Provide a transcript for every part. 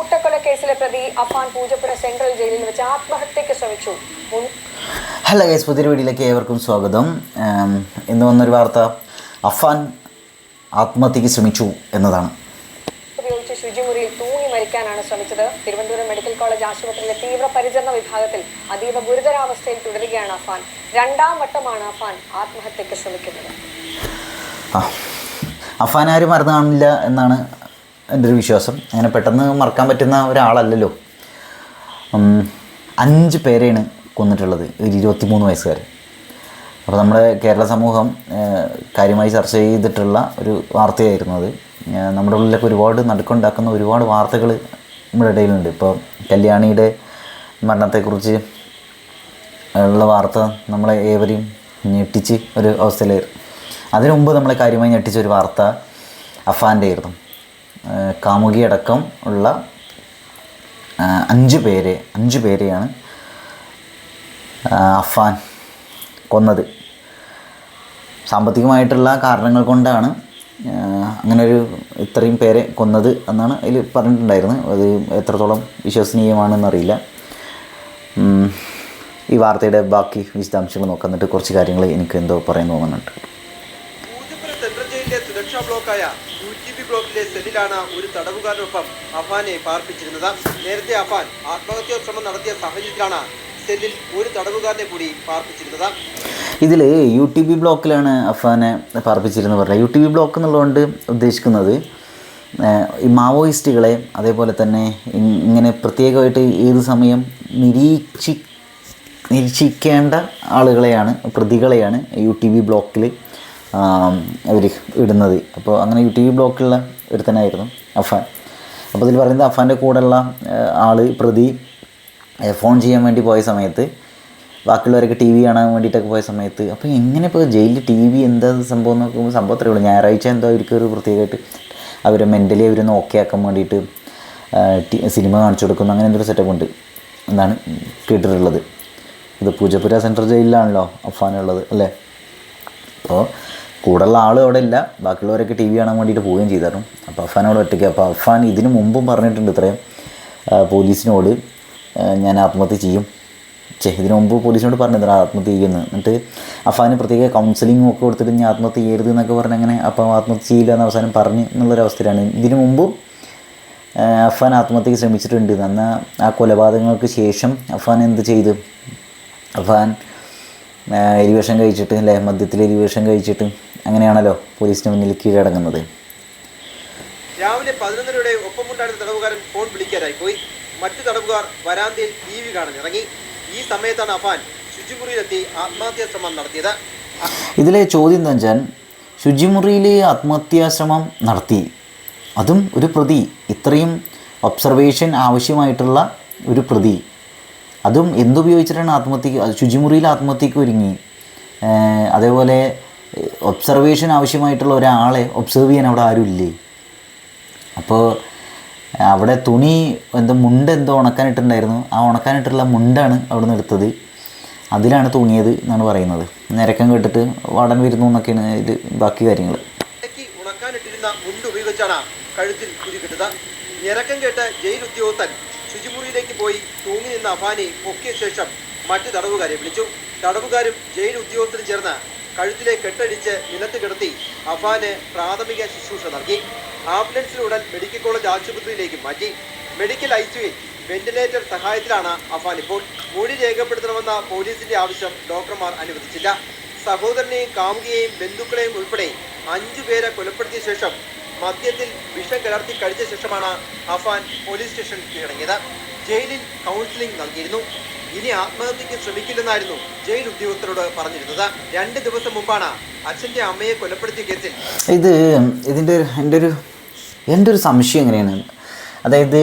കൂട്ടക്കൊല കേസിലെ പ്രതി അഫാൻ പൂജപ്പുര സെൻട്രൽ ജയിലിൽ വെച്ച് ആത്മഹത്യയ്ക്ക് ശ്രമിച്ചു. ഹലോ ഗൈസ് പുതിയൊരു വീഡിയോയിലേക്ക് ഏവർക്കും സ്വാഗതം. ഇന്ന് വന്നൊരു വാർത്ത അഫാൻ ആത്മഹത്യക്ക് ശ്രമിച്ചു എന്നതാണ്. ഉപയോഗിച്ച് ശുചിമുറിയിൽ തൂങ്ങി മരിക്കാനാണ് ശ്രമിച്ചത്. തിരുവനന്തപുരം മെഡിക്കൽ കോളേജ് ആശുപത്രിയിലെ തീവ്രപരിചരണ വിഭാഗത്തിൽ അതീവ ഗുരുതരാവസ്ഥയിൽ തുടരുകയാണ് അഫാൻ. രണ്ടാം വട്ടമാണ് അഫാൻ ആത്മഹത്യയ്ക്ക് ശ്രമിക്കുന്നത്. അഫാൻ ആരും മറന്നു കാണില്ല എന്നാണ് എന്റെ ഒരു വിശ്വാസം. അങ്ങനെ പെട്ടെന്ന് മറക്കാൻ പറ്റുന്ന ഒരാളല്ലല്ലോ. അഞ്ച് പേരെയാണ് കൊന്നിട്ടുള്ളത് ഒരു ഇരുപത്തിമൂന്ന് വയസ്സുകാർ അപ്പോൾ നമ്മുടെ കേരള സമൂഹം കാര്യമായി ചർച്ച ചെയ്തിട്ടുള്ള ഒരു വാർത്തയായിരുന്നു അത്. നമ്മുടെ ഉള്ളിലൊക്കെ ഒരുപാട് നടുക്കുണ്ടാക്കുന്ന ഒരുപാട് വാർത്തകൾ നമ്മുടെ ഇടയിലുണ്ട്. ഇപ്പോൾ കല്യാണിയുടെ മരണത്തെക്കുറിച്ച് ഉള്ള വാർത്ത നമ്മളെ ഏവരെയും ഞെട്ടിച്ച് ഒരു അവസ്ഥയിലായിരുന്നു. അതിനു മുമ്പ് നമ്മളെ കാര്യമായി ഞെട്ടിച്ച ഒരു വാർത്ത അഫാന്റെ ആയിരുന്നു കാമുകിയടക്കം ഉള്ള അഞ്ച് പേരെ അഞ്ച് പേരെയാണ് അഫാൻ കൊന്നത്. സാമ്പത്തികമായിട്ടുള്ള കാരണങ്ങൾ കൊണ്ടാണ് അങ്ങനെ ഒരു ഇത്രയും പേരെ കൊന്നത് എന്നാണ് അതിൽ പറഞ്ഞിട്ടുണ്ടായിരുന്നത് അത് എത്രത്തോളം വിശ്വസനീയമാണെന്നറിയില്ല. ഈ വാർത്തയുടെ ബാക്കി വിശദാംശങ്ങൾ നോക്കാം എന്നിട്ട് കുറച്ച് കാര്യങ്ങൾ എനിക്ക് എന്തോ പറയാൻ തോന്നുന്നുണ്ട് പൂജപ്പുര സെൻട്രൽ ജയിലിലെ സുരക്ഷാ ബ്ലോക്കായ യു ടി ബി ബ്ലോക്കിലെ സെല്ലിലാണ് ഒരു തടവുകാരനൊപ്പം അഫാനെ പാർപ്പിച്ചിരുന്നത്. നേരത്തെ അഫാൻ ആത്മഹത്യാ ശ്രമം നടത്തിയ സാഹചര്യത്തിലാണ് സെല്ലിൽ ഒരു തടവുകാരനെ കൂടി പാർപ്പിച്ചിരുന്നത്. ഇതിൽ യു ടി ബി ബ്ലോക്കിലാണ് അഫാനെ പാർപ്പിച്ചിരുന്നത് പറഞ്ഞത്. യു ടി ബി ബ്ലോക്ക് എന്നുള്ളതുകൊണ്ട് ഉദ്ദേശിക്കുന്നത് ഈ മാവോയിസ്റ്റുകളെ അതേപോലെ തന്നെ ഇങ്ങനെ പ്രത്യേകമായിട്ട് ഏത് സമയം നിരീക്ഷി നിരീക്ഷിക്കേണ്ട ആളുകളെയാണ് പ്രതികളെയാണ് യു ടി ബി ബ്ലോക്കിൽ അവർ ഇടുന്നത്. അപ്പോൾ അങ്ങനെ ടി ബി ബ്ലോക്കിലുള്ള ഒരുത്തനായിരുന്നു അഫാൻ. അപ്പോൾ ഇതിൽ പറയുന്നത് അഫാന്റെ കൂടെയുള്ള ആൾ പ്രതി ഫോൺ ചെയ്യാൻ വേണ്ടി പോയ സമയത്ത് ബാക്കിയുള്ളവരൊക്കെ ടി വി കാണാൻ വേണ്ടിയിട്ടൊക്കെ പോയ സമയത്ത് അപ്പോൾ എങ്ങനെ ഇപ്പോൾ ജയിലിൽ ടി വി എന്താ സംഭവം നോക്കുമ്പോൾ സംഭവം അത്രയേ ഉള്ളൂ. ഞായറാഴ്ച എന്തോ അവർക്ക് ഒരു പ്രത്യേകമായിട്ട് അവരെ മെന്റലി അവരൊന്ന് ഓക്കെ ആക്കാൻ വേണ്ടിയിട്ട് സിനിമ കാണിച്ചു കൊടുക്കുന്നു. അങ്ങനെ എന്തൊരു സെറ്റപ്പ് ഉണ്ട് എന്നാണ് കേട്ടിട്ടുള്ളത്. ഇത് പൂജപ്പുര സെൻട്രൽ ജയിലിലാണല്ലോ അഫാനുള്ളത് അല്ലേ? അപ്പോൾ കൂടെയുള്ള ആളും അവിടെ ഇല്ല. ബാക്കിയുള്ളവരൊക്കെ ടി വി കാണാൻ വേണ്ടിയിട്ട് പോവുകയും ചെയ്തായിരുന്നു. അപ്പോൾ അഫാൻ അവിടെ ഒറ്റയ്ക്ക്. അപ്പോൾ അഫാൻ ഇതിനു മുമ്പും പറഞ്ഞിട്ടുണ്ട് ഇത്രയും. പോലീസിനോട് ഞാൻ ആത്മഹത്യ ചെയ്യും. ചേ ഇതിനു മുമ്പ് പോലീസിനോട് പറഞ്ഞില്ല ആത്മഹത്യ ചെയ്യുമെന്ന് എന്നിട്ട് അഫാന് പ്രത്യേക കൗൺസിലിംഗ് ഒക്കെ കൊടുത്തിട്ട് ഞാൻ ആത്മഹത്യ ചെയ്യരുത് എന്നൊക്കെ പറഞ്ഞ് അങ്ങനെ അപ്പോൾ ആത്മഹത്യ ചെയ്യില്ല എന്ന് അവസാനം പറഞ്ഞു പറഞ്ഞ് എന്നുള്ളൊരവസ്ഥയിലാണ്. ഇതിനു മുമ്പും അഫാൻ ആത്മഹത്യക്ക് ശ്രമിച്ചിട്ടുണ്ട്. എന്നാൽ ആ കൊലപാതകങ്ങൾക്ക് ശേഷം അഫാൻ എന്ത് ചെയ്തു? അഫാൻ എരിവേഷം കഴിച്ചിട്ട് അല്ലേ മദ്യത്തിൽ എരിവേഷം കഴിച്ചിട്ട് അങ്ങനെയാണല്ലോ പോലീസിന് മുന്നിൽ കീഴടങ്ങുന്നത്. രാവിലെ പതിനൊന്നരയുടെ ഒപ്പമുണ്ടായിരുന്ന തടവുകാരൻ ഫോൺ വിളിക്കാനായി പോയി. മറ്റു തടവുകാർ വരാന്തയിൽ ടി വി കാണാൻ ഇറങ്ങി. ഈ സമയത്താണ് അഫാൻ ശുചിമുറിയിലെത്തി ആത്മഹത്യാ ശ്രമം നടത്തിയത്. ഇതിലെ ചോദ്യം എന്താ വെച്ചാൽ ശുചിമുറിയിൽ ആത്മഹത്യാശ്രമം നടത്തി. അതും ഒരു പ്രതി. ഇത്രയും ഒബ്സർവേഷൻ ആവശ്യമായിട്ടുള്ള ഒരു പ്രതി. അതും എന്തുപയോഗിച്ചിട്ടാണ് ആത്മഹത്യക്ക് ശുചിമുറിയിൽ ആത്മഹത്യക്ക് ഒരുങ്ങി? അതേപോലെ ഒബ്സർവേഷൻ ആവശ്യമായിട്ടുള്ള ഒരാളെ ഒബ്സർവ് ചെയ്യാൻ അവിടെ ആരുമില്ലേ അപ്പോൾ അവിടെ തുണി എന്തോ മുണ്ട് എന്തോ ഉണക്കാനിട്ടുണ്ടായിരുന്നു. ആ ഉണക്കാനിട്ടുള്ള മുണ്ടാണ് അവിടെ നിന്ന് എടുത്തത്. അതിലാണ് തൂങ്ങിയത് എന്നാണ് പറയുന്നത്. നിരക്കം കേട്ടിട്ട് വാടൻ വരുന്നു എന്നൊക്കെയാണ് ഇതിൽ ബാക്കി കാര്യങ്ങൾ ഉണക്കാനിട്ടിരുന്ന മുണ്ട് ഉപയോഗിച്ചാണ് കഴുത്തിൽ കുരുക്കിട്ടത് നിരക്കം കേട്ട് ജയിൽ ഉദ്യോഗസ്ഥൻ ശുചിമുറിയിലേക്ക് പോയി തൂങ്ങി നിന്ന അഫാനെ പൊക്കിയ ശേഷം മറ്റു തടവുകാരെ വിളിച്ചു. തടവുകാരും ജയിൽ ഉദ്യോഗസ്ഥരും ചേർന്ന് കഴുത്തിലെ കെട്ടടിച്ച് നിലത്ത് കിടത്തി അഫാന് പ്രാഥമിക ശുശ്രൂഷ നൽകി. ആംബുലൻസിലുടൻ മെഡിക്കൽ കോളേജ് ആശുപത്രിയിലേക്ക് മാറ്റി. മെഡിക്കൽ ഐസിയുയിൽ വെന്റിലേറ്റർ സഹായത്തിലാണ് അഫാൻ ഇപ്പോൾ. മൊഴി രേഖപ്പെടുത്തണമെന്ന പോലീസിന്റെ ആവശ്യം ഡോക്ടർമാർ അനുവദിച്ചില്ല. സഹോദരനെയും കാമുകിയെയും ബന്ധുക്കളെയും ഉൾപ്പെടെ അഞ്ചു പേരെ കൊലപ്പെടുത്തിയ ശേഷം മദ്യത്തിൽ വിഷം കലർത്തി കഴിച്ച ശേഷമാണ് അഫാൻ പോലീസ് സ്റ്റേഷൻ കീഴടങ്ങിയത് ജയിലിൽ കൗൺസിലിംഗ് നൽകിയിരുന്നു. ഇനി ആത്മഹത്യക്ക് ശ്രമിക്കില്ലെന്നായിരുന്നു ജയിൽ ഉദ്യോഗസ്ഥരോട് പറഞ്ഞിരുന്നത്. രണ്ട് ദിവസം മുമ്പാണ് അച്ഛന്റെ അമ്മയെ കൊലപ്പെടുത്തിയ കേസിൽ. ഇത് ഇതിന്റെ എന്റെ ഒരു എന്റെ ഒരു സംശയം എങ്ങനെയാണ്? അതായത്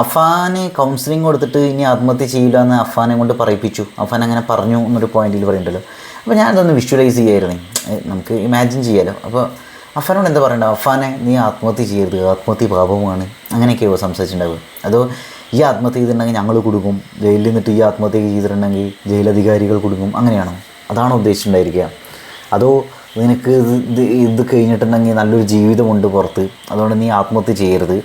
അഫാന് കൗൺസിലിംഗ് കൊടുത്തിട്ട് ഇനി ആത്മഹത്യ ചെയ്യില്ല എന്ന് അഫാനെ കൊണ്ട് പറയിപ്പിച്ചു. അഫാൻ അങ്ങനെ പറഞ്ഞു എന്നൊരു പോയിന്റിൽ പറയുന്നുണ്ടല്ലോ അപ്പോൾ ഞാനതൊന്ന് വിഷ്വലൈസ് ചെയ്യായിരുന്നേ. നമുക്ക് ഇമാജിൻ ചെയ്യാലോ. അപ്പോൾ അഫാനോട് എന്താ പറയണ്ട? അഫാനെ നീ ആത്മഹത്യ ചെയ്യരുത്. ആത്മഹത്യ പാപമാണ് അങ്ങനെയൊക്കെയോ സംസാരിച്ചിട്ടുണ്ടാവുക. അതോ ഈ ആത്മഹത്യ ചെയ്തിട്ടുണ്ടെങ്കിൽ ഞങ്ങൾ കൊടുക്കും. ജയിലിൽ നിന്നിട്ട് ഈ ആത്മഹത്യ ചെയ്തിട്ടുണ്ടെങ്കിൽ ജയിലധികാരികൾ കൊടുക്കും. അങ്ങനെയാണോ? അതാണോ ഉദ്ദേശിച്ചിട്ടുണ്ടായിരിക്കുക? അതോ നിനക്ക് ഇത് ഇത് കഴിഞ്ഞിട്ടുണ്ടെങ്കിൽ നല്ലൊരു ജീവിതമുണ്ട് പുറത്ത്. അതുകൊണ്ട് നീ ആത്മഹത്യ ചെയ്യരുത്.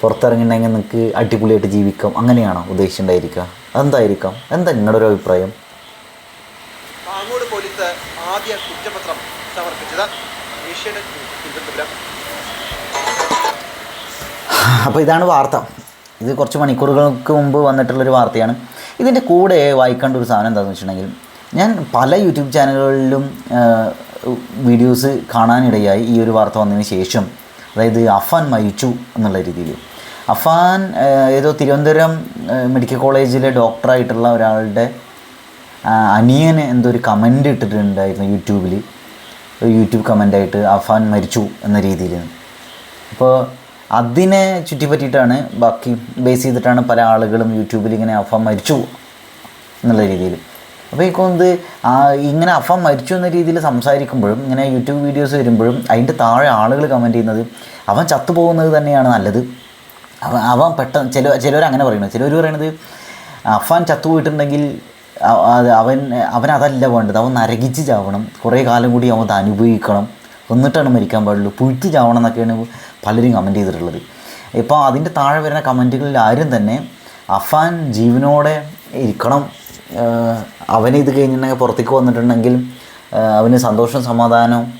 പുറത്തിറങ്ങിയിട്ടുണ്ടെങ്കിൽ നിനക്ക് അടിപൊളിയായിട്ട് ജീവിക്കാം. അങ്ങനെയാണോ ഉദ്ദേശിച്ചിട്ടുണ്ടായിരിക്കുക? അതെന്തായിരിക്കാം? എന്താ നിങ്ങളുടെ ഒരു അഭിപ്രായം? ആദ്യ കുറ്റപത്രം സമർപ്പിച്ചത്. അപ്പോൾ ഇതാണ് വാർത്ത. ഇത് കുറച്ച് മണിക്കൂറുകൾക്ക് മുമ്പ് വന്നിട്ടുള്ളൊരു വാർത്തയാണ്. ഇതിന്റെ കൂടെ വായിക്കേണ്ട ഒരു സാധനം എന്താണെന്ന് വെച്ചിട്ടുണ്ടെങ്കിൽ ഞാൻ പല യൂട്യൂബ് ചാനലുകളിലും വീഡിയോസ് കാണാനിടയായി ഈ ഒരു വാർത്ത വന്നതിന് ശേഷം അതായത് അഫാൻ മരിച്ചു എന്നുള്ള രീതിയിൽ. അഫാൻ ഏതോ തിരുവനന്തപുരം മെഡിക്കൽ കോളേജിലെ ഡോക്ടറായിട്ടുള്ള ഒരാളുടെ അനിയന് എന്തോ ഒരു കമന്റ് ഇട്ടിട്ടുണ്ടായിരുന്നു യൂട്യൂബിൽ ഒരു യൂട്യൂബ് കമന്റായിട്ട് അഫാൻ മരിച്ചു എന്ന രീതിയിൽ അപ്പോൾ അതിനെ ചുറ്റിപ്പറ്റിയിട്ടാണ് ബാക്കി ബേസ് ചെയ്തിട്ടാണ് പല ആളുകളും യൂട്യൂബിൽ ഇങ്ങനെ അഫാൻ മരിച്ചു എന്നുള്ള രീതിയിൽ അപ്പോൾ ഈ കൊന്ത് ഇങ്ങനെ അഫാൻ മരിച്ചു എന്ന രീതിയിൽ സംസാരിക്കുമ്പോഴും ഇങ്ങനെ യൂട്യൂബ് വീഡിയോസ് വരുമ്പോഴും അതിന്റെ താഴെ ആളുകൾ കമന്റ് ചെയ്യുന്നത് അവൻ ചത്തുപോകുന്നത് തന്നെയാണ് നല്ലത്. അവൻ അവൻ പെട്ടെന്ന് ചില ചിലവർ അങ്ങനെ പറയുന്നത് ചിലവർ പറയണത് അഫാൻ ചത്തുപോയിട്ടുണ്ടെങ്കിൽ അവൻ അവൻ അതല്ല വേണ്ടത്. അവൻ നരകിച്ച് ചാവണം. കുറേ കാലം കൂടി അവൻ അനുഭവിക്കണം. എന്നിട്ടാണ് മരിക്കാൻ പാടുള്ളൂ. പുഴുത്ത് ചാവണം എന്നൊക്കെയാണ് പലരും കമന്റ് ചെയ്തിട്ടുള്ളത്. ഇപ്പോൾ അതിന്റെ താഴെ വരുന്ന കമന്റുകളിൽ ആരും തന്നെ അഫാൻ ജീവനോടെ ഇരിക്കണം. അവന് ഇത് കഴിഞ്ഞിട്ടുണ്ടെങ്കിൽ പുറത്തേക്ക് വന്നിട്ടുണ്ടെങ്കിൽ അവന് സന്തോഷം സമാധാനം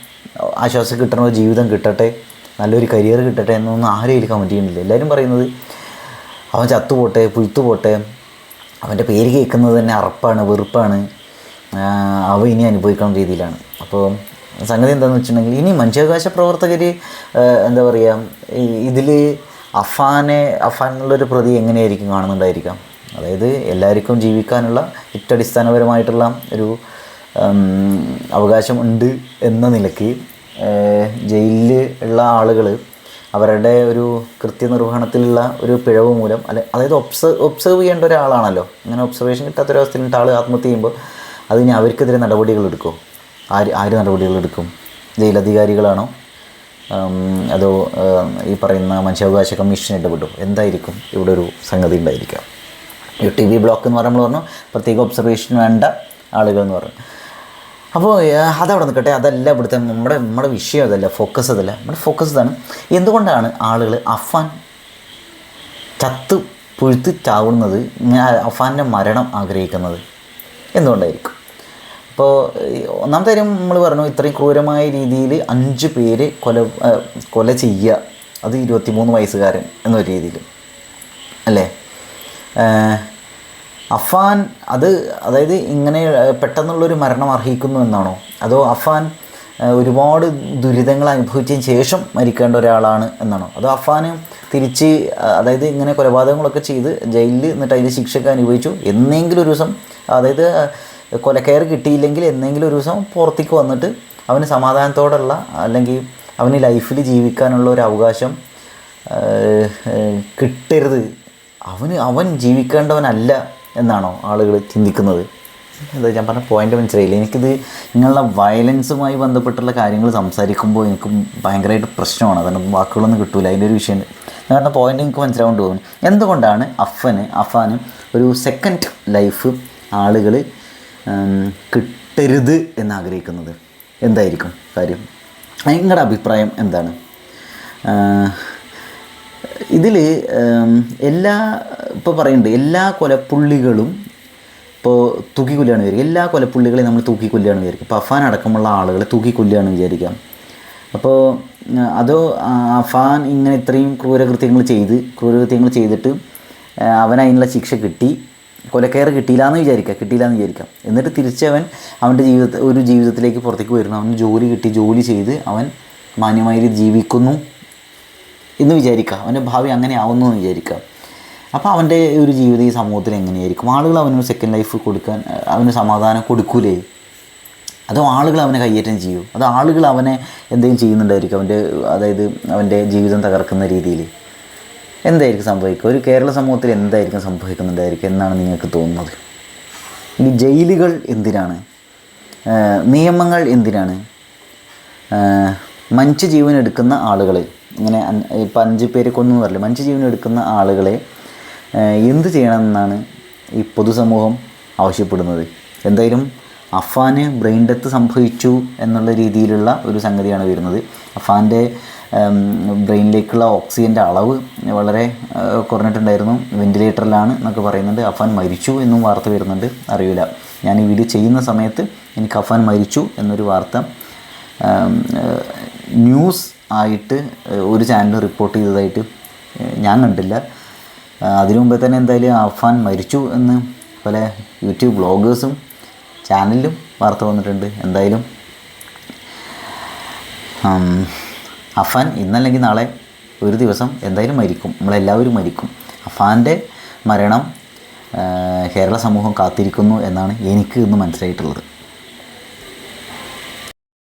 ആശ്വാസം കിട്ടണ ഒരു ജീവിതം കിട്ടട്ടെ നല്ലൊരു കരിയർ കിട്ടട്ടെ എന്നൊന്നും ആരും ഇതിൽ കമന്റ് ചെയ്യുന്നില്ല. എല്ലാവരും പറയുന്നത് അവൻ ചത്തുപോട്ടെ പുഴുത്തു പോട്ടെ അവന്റെ പേര് കേൾക്കുന്നത് തന്നെ അറപ്പാണ് വെറുപ്പാണ്. അവ ഇനി അനുഭവിക്കുന്ന രീതിയിലാണ്. അപ്പോൾ സംഗതി എന്താണെന്ന് വെച്ചിട്ടുണ്ടെങ്കിൽ ഇനി മനുഷ്യാവകാശ പ്രവർത്തകർ എന്താ പറയുക ഇതിൽ അഫാനെ അഫാൻ എന്നുള്ളൊരു പ്രതി എങ്ങനെയായിരിക്കും കാണുന്നുണ്ടായിരിക്കാം? അതായത് എല്ലാവർക്കും ജീവിക്കാനുള്ള ഏറ്റവും അടിസ്ഥാനപരമായിട്ടുള്ള ഒരു അവകാശം ഉണ്ട് എന്ന നിലയ്ക്ക് ജയിലിൽ ഉള്ള ആളുകൾ അവരുടെ ഒരു കൃത്യനിർവഹണത്തിലുള്ള ഒരു പിഴവ് മൂലം അല്ലെ അതായത് ഒബ്സർവ് ഒബ്സർവ് ചെയ്യേണ്ട ഒരാളാണല്ലോ. അങ്ങനെ ഒബ്സർവേഷൻ കിട്ടാത്തൊരവസ്ഥയിൽ ആൾ ആത്മഹത്യ ചെയ്യുമ്പോൾ അതിന് അവർക്കെതിരെ നടപടികൾ എടുക്കും. ആര് ആര് നടപടികൾ എടുക്കും? ജയിലധികാരികളാണോ? അതോ ഈ പറയുന്ന മനുഷ്യാവകാശ കമ്മീഷൻ ഇടപെടും എന്തായിരിക്കും ഇവിടെ ഒരു സംഗതി ഉണ്ടായിരിക്കുക? ടി വി ബ്ലോക്ക് എന്ന് പറയുമ്പോൾ പറഞ്ഞു പ്രത്യേക ഒബ്സർവേഷൻ വേണ്ട ആളുകൾ എന്ന് പറഞ്ഞു. അപ്പോൾ അതവിടെ നിൽക്കട്ടെ. അതല്ല ഇവിടുത്തെ നമ്മുടെ നമ്മുടെ വിഷയം അതല്ല ഫോക്കസ് അതല്ല. നമ്മുടെ ഫോക്കസ് ഇതാണ്. എന്തുകൊണ്ടാണ് ആളുകൾ അഫാൻ ചത്ത് പുഴുത്ത് ചാവുന്നത് അഫാന്റെ മരണം ആഗ്രഹിക്കുന്നത്? എന്തുകൊണ്ടായിരിക്കും? അപ്പോൾ ഈ ഒന്നാമത്തെ കാര്യം നമ്മൾ പറഞ്ഞു ഇത്രയും ക്രൂരമായ രീതിയിൽ അഞ്ച് പേര് കൊല കൊല ചെയ്യുക. അത് ഇരുപത്തിമൂന്ന് വയസ്സുകാരൻ എന്നൊരു രീതിയിൽ അല്ലേ? അഫാൻ അത് അതായത് ഇങ്ങനെ പെട്ടെന്നുള്ളൊരു മരണം അർഹിക്കുന്നു എന്നാണോ? അതോ അഫാൻ ഒരുപാട് ദുരിതങ്ങൾ അനുഭവിച്ചതിന് ശേഷം മരിക്കേണ്ട ഒരാളാണ് എന്നാണോ? അതോ അഫാന് തിരിച്ച് അതായത് ഇങ്ങനെ കൊലപാതകങ്ങളൊക്കെ ചെയ്ത് ജയിലിൽ എന്നിട്ട് അതിന്റെ ശിക്ഷയൊക്കെ അനുഭവിച്ചു. എന്നെങ്കിലും ഒരു ദിവസം അതായത് കൊലക്കയർ കിട്ടിയില്ലെങ്കിൽ എന്നെങ്കിലും ഒരു ദിവസം പുറത്തേക്ക് വന്നിട്ട് അവന് സമാധാനത്തോടുള്ള അല്ലെങ്കിൽ അവന് ലൈഫിൽ ജീവിക്കാനുള്ള ഒരു അവകാശം കിട്ടരുത്. അവന് അവൻ ജീവിക്കേണ്ടവനല്ല. എന്നാണോ ആളുകൾ ചിന്തിക്കുന്നത്? എന്താ ഞാൻ പറഞ്ഞ പോയിന്റ് മനസ്സിലായില്ല? എനിക്കിത് നിങ്ങളുടെ വയലൻസുമായി ബന്ധപ്പെട്ടുള്ള കാര്യങ്ങൾ സംസാരിക്കുമ്പോൾ എനിക്ക് ഭയങ്കരമായിട്ട് പ്രശ്നമാണ്. കാരണം വാക്കുകളൊന്നും കിട്ടൂല. അതിന്റെ ഒരു വിഷയം ഞാൻ പറഞ്ഞ പോയിന്റ് എനിക്ക് മനസ്സിലാവേണ്ടി പോകുന്നു എന്തുകൊണ്ടാണ് അഫന് അഫാന് ഒരു സെക്കൻഡ് ലൈഫ് ആളുകൾ കിട്ടരുത് എന്നാഗ്രഹിക്കുന്നത്? എന്തായിരിക്കും കാര്യം? നിങ്ങളുടെ അഭിപ്രായം എന്താണ്? ഇതിൽ എല്ലാ ഇപ്പോൾ പറയുന്നുണ്ട് എല്ലാ കൊലപ്പുള്ളികളും ഇപ്പോൾ തൂക്കിക്കൊല്ലുകയാണ് വിചാരിക്കുക എല്ലാ കൊലപ്പുള്ളികളെയും നമ്മൾ തൂക്കിക്കൊല്ലുകയാണ് വിചാരിക്കുക ഇപ്പോൾ അഫാൻ അടക്കമുള്ള ആളുകളെ തൂക്കിക്കൊല്ലുകയാണ് വിചാരിക്കാം. അപ്പോൾ അതോ അഫാൻ ഇങ്ങനെ ഇത്രയും ക്രൂരകൃത്യങ്ങൾ ചെയ്ത് ക്രൂരകൃത്യങ്ങൾ ചെയ്തിട്ട് അവനതിനുള്ള ശിക്ഷ കിട്ടി കൊലക്കയർ കിട്ടിയില്ല എന്ന് വിചാരിക്കുക കിട്ടിയില്ല എന്ന് വിചാരിക്കാം. എന്നിട്ട് തിരിച്ചവൻ അവന്റെ ജീവിത ഒരു ജീവിതത്തിലേക്ക് പുറത്തേക്ക് വരുന്നു. അവന് ജോലി കിട്ടി ജോലി ചെയ്ത് അവൻ മാന്യമായി ജീവിക്കുന്നു. എന്ന് വിചാരിക്കാം അവന്റെ ഭാവി അങ്ങനെ ആവുന്നു എന്ന് വിചാരിക്കാം അപ്പോൾ അവന്റെ ഒരു ജീവിതം ഈ സമൂഹത്തിൽ എങ്ങനെയായിരിക്കും? ആളുകൾ അവനൊരു സെക്കൻഡ് ലൈഫ് കൊടുക്കാൻ അവന് സമാധാനം കൊടുക്കൂലേ? അതോ ആളുകൾ അവനെ കയ്യേറ്റം ചെയ്യും? അതോ ആളുകൾ അവനെ എന്തെങ്കിലും ചെയ്യുന്നുണ്ടായിരിക്കും അവന്റെ അതായത് അവന്റെ ജീവിതം തകർക്കുന്ന രീതിയിൽ? എന്തായിരിക്കും സംഭവിക്കുക? ഒരു കേരള സമൂഹത്തിൽ എന്തായിരിക്കും സംഭവിക്കുന്നുണ്ടായിരിക്കും എന്നാണ് നിങ്ങൾക്ക് തോന്നുന്നത്? ഈ ജയിലുകൾ എന്തിനാണ്? നിയമങ്ങൾ എന്തിനാണ്? മനുഷ്യ ജീവൻ എടുക്കുന്ന ആളുകളെ ഇങ്ങനെ ഇപ്പം അഞ്ച് പേര് കൊന്നു പറയില്ല മനുഷ്യ ജീവൻ എടുക്കുന്ന ആളുകളെ എന്ത് ചെയ്യണമെന്നാണ് ഈ പൊതുസമൂഹം ആവശ്യപ്പെടുന്നത്? എന്തായാലും അഫാന് ബ്രെയിൻ ഡെത്ത് സംഭവിച്ചു എന്നുള്ള രീതിയിലുള്ള ഒരു സംഗതിയാണ് വരുന്നത്. അഫാന്റെ ബ്രെയിനിലേക്കുള്ള ഓക്സിജന്റെ അളവ് വളരെ കുറഞ്ഞിട്ടുണ്ടായിരുന്നു. വെന്റിലേറ്ററിലാണ് എന്നൊക്കെ പറയുന്നുണ്ട്. അഫാൻ മരിച്ചു എന്നും വാർത്ത വരുന്നുണ്ട്. അറിയില്ല. ഞാൻ ഈ വീഡിയോ ചെയ്യുന്ന സമയത്ത് എനിക്ക് അഫാൻ മരിച്ചു എന്നൊരു വാർത്ത ന്യൂസ് ആയിട്ട് ഒരു ചാനൽ റിപ്പോർട്ട് ചെയ്തതായിട്ട് ഞാൻ കണ്ടില്ല. അതിനു മുമ്പേ തന്നെ എന്തായാലും അഫാൻ മരിച്ചു എന്ന് പല യൂട്യൂബ് ബ്ലോഗേഴ്സും ചാനലിലും വാർത്ത വന്നിട്ടുണ്ട്. എന്തായാലും അഫാൻ ഇന്നല്ലെങ്കിൽ നാളെ ഒരു ദിവസം എന്തായാലും മരിക്കും. നമ്മളെല്ലാവരും മരിക്കും. അഫാന്റെ മരണം കേരള സമൂഹം കാത്തിരിക്കുന്നു എന്നാണ് എനിക്ക് ഇന്ന് മനസ്സിലായിട്ടുള്ളത്.